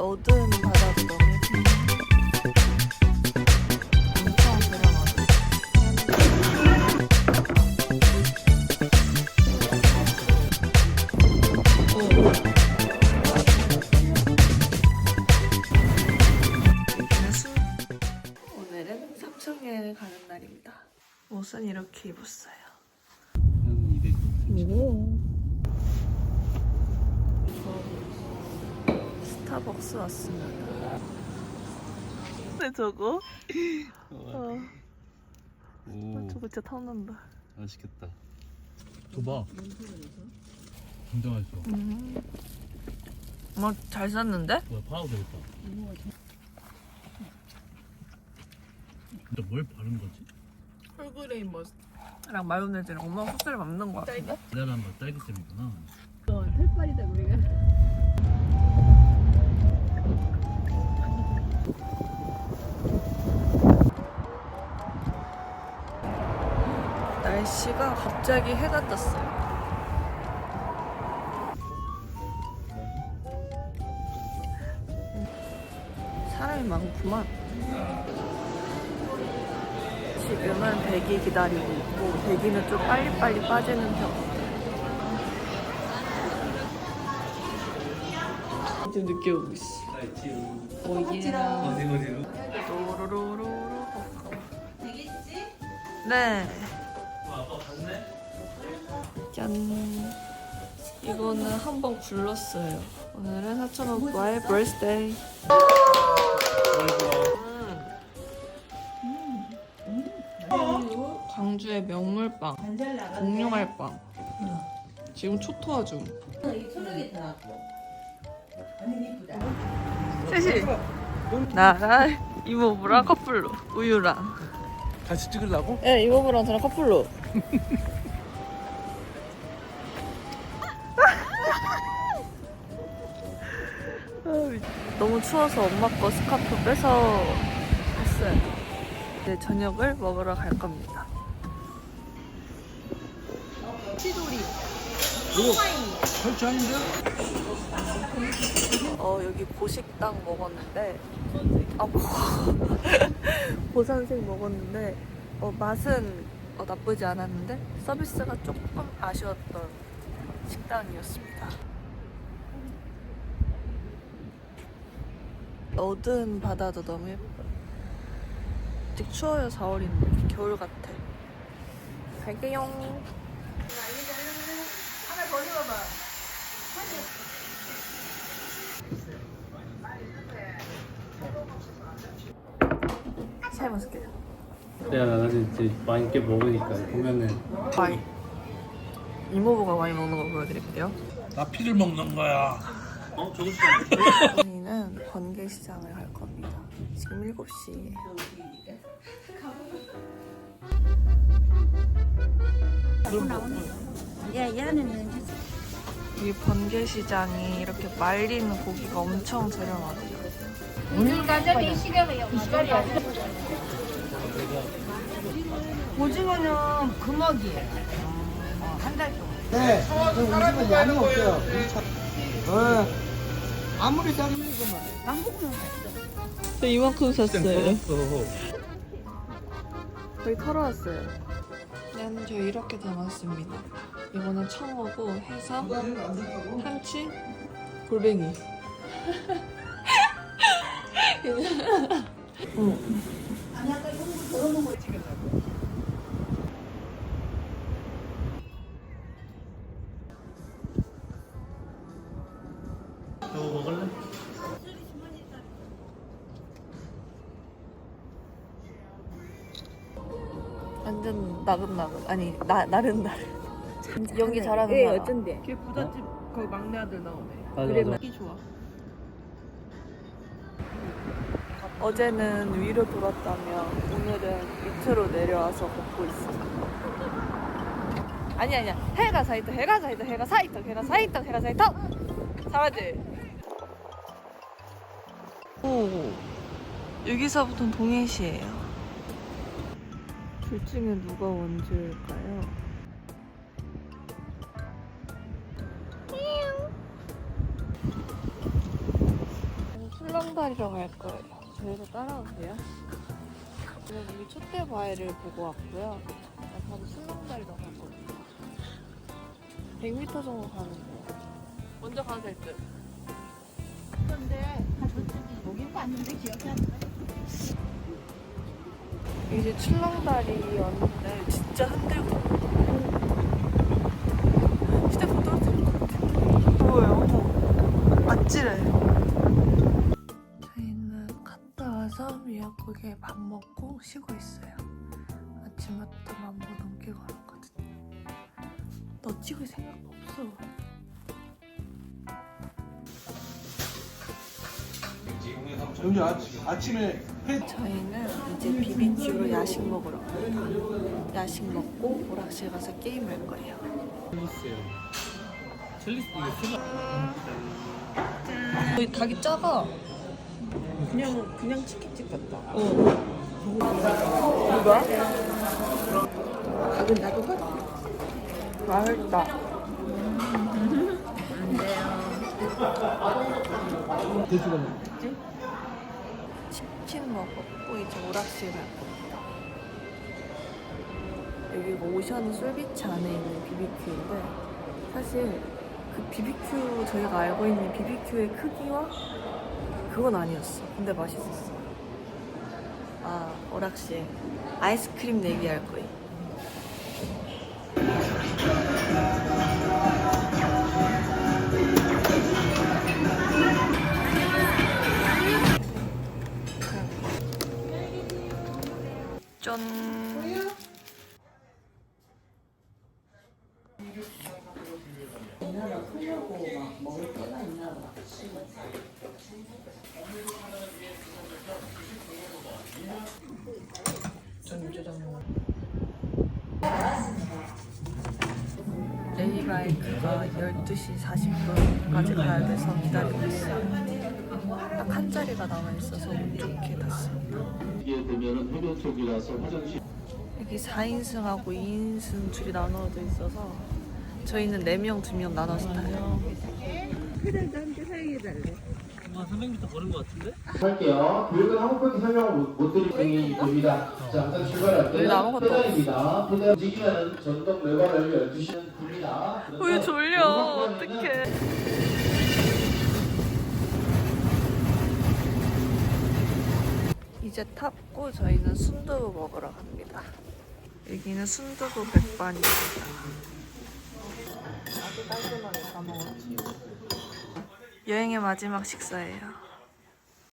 어두운 바다도 너무. 오늘은 가는 날입니다. 옷은 이렇게 입었어요. 한 200. 스타벅스 왔습니다. 근데 저거? 어, 오, 저거 진짜 탐난다. 맛있겠다. 줘봐. 진짜 맛있어. 음. 뭐, 잘 샀는데? 뭐야, 파도 되겠다. 근데 뭘 바른 거지? 홀그레인 머스 랑 마요네즈랑 엄마가 소스를 만든 거 같은데? 내가 한번 딸기잼이구나. 털빨이다 우리가. 날씨가 갑자기 해가 떴어요. 사람이 많구만. 지금은 대기 기다리고 있고 대기는 좀 빨리빨리 빠지는 편. 좀 늦게 오고 있어. 어디 어디로? 또로로로로. 네. 아빠 갔네? 짠. 이거는 한번 굴렀어요. 오늘은 사촌 오빠의 birthday. 광주의 명물빵, 공룡알빵. 지금 초토화 중. 셋이 나랑 이모부랑 커플로 우유랑. 같이 찍으려고? 예, 이모부랑 저랑 커플로. 너무 추워서 엄마 거 스카프 빼서 했어요. 이제 저녁을 먹으러 갈 겁니다. 설치 아닌데? 어 여기 보식당 먹었는데 아 뭐, 보산생 먹었는데 어 맛은 어, 나쁘지 않았는데 서비스가 조금 아쉬웠던 식당이었습니다. 어두운 바다도 너무 예뻐요. 아직 추워요 4월인데 겨울 같아. 갈게요. 잘 먹을게요. 내가 나는 이제 맛있게 먹으니까 보면은 와인. 이모부가 와인 먹는 거 보여드릴게요. 나 피를 먹는 거야. 어, 저거 저희는 번개시장을 갈 겁니다. 지금 7시예요. 야 얘는 이 번개시장이 이렇게 말린 고기가 엄청 저렴하대요. 오늘 가자리 시간이요. 오징어는 금어기예요. 어, 한달 동안. 네, 저 음식은 양이 없어요. 어, 아무리 작으면 남북은 저 이만큼 샀어요. 어. 거의 털어 왔어요. 얘는 저 이렇게 담았습니다. 이거는 청어고 해삼, 한치, 골뱅이. 어. 저거 완전 나긋나긋 아니 나 나른 나른 연기 잘하는 예, 사람. 어쩐데? 걔 부잣집 거기 막내 아들 나오네. 맞아, 그래 맞아. 먹기 좋아. 어제는 위로 돌았다면 오늘은 밑으로 내려와서 걷고 있어. 아니 아니야. 해가 사이터 해가 사이터 해가 사이터 해가 사이터 해가 사이터. 잘하지? 오. 여기서부터 동해시예요. 둘 중에 누가 원주일까요? 출렁다리로 갈 거예요. 저희도 따라오세요. 지금 여기 촛대바위를 보고 왔고요. 바로 출렁다리로 가거든요. 100m 정도 가는 거예요. 먼저 가도 될 듯. 그런데 여긴 봤는데 기억이 안 나. 이제 출렁다리였는데 진짜 흔들고. 휴대폰 떨어뜨릴 것 같아. 뭐예요? 어머. 아찔해. 저희는 갔다 와서 미역국에 밥 먹고 쉬고 있어요. 아침부터 만보 넘게 걸었거든요 너 찍을 생각 없어 여기 아침, 아침에 회 저희는 이제 BBQ로 야식 먹으러 갑니다 야식 먹고 오락실 가서 게임할 거예요 첼리스요. 첼리스 이게 수박. 여기 닭이 작아. 그냥 그냥 치킨집 같다. 어. 누가? 닭은 나도 가. 맛있다. 돼지가 뭐 치킨 먹었고 이제 오락실 갈 겁니다. 여기가 오션 솔비치 안에 있는 BBQ인데 사실 그 BBQ 저희가 알고 있는 BBQ의 크기와 그건 아니었어. 근데 맛있었어. 아 오락실 아이스크림 내기 할 거예요. 짠. 레이바이크가 12시 40분까지 가야 돼서 기다리고 있어요. 딱 한 자리가 남아 있어서 운 좋게 탔습니다. 이게 되면은 해변 쪽이라서 화장실 여기 4인승하고 2인승 줄이 나눠져 있어서 저희는 4명, 2명 나눠서 타요. 한 300m 걸은 것 같은데? 할게요. 교육은 한국까지 설명을 못, 못 드릴 이 됩니다. 자, 일단 출발할게요. 왜 아무것도 페달입니다. 페달 움직이면 전동 레버를 12시는 굽니다. 왜 졸려? 어떡해. 이제 탔고 저희는 순두부 먹으러 갑니다. 여기는 순두부 백반입니다. 여행의 마지막 식사예요.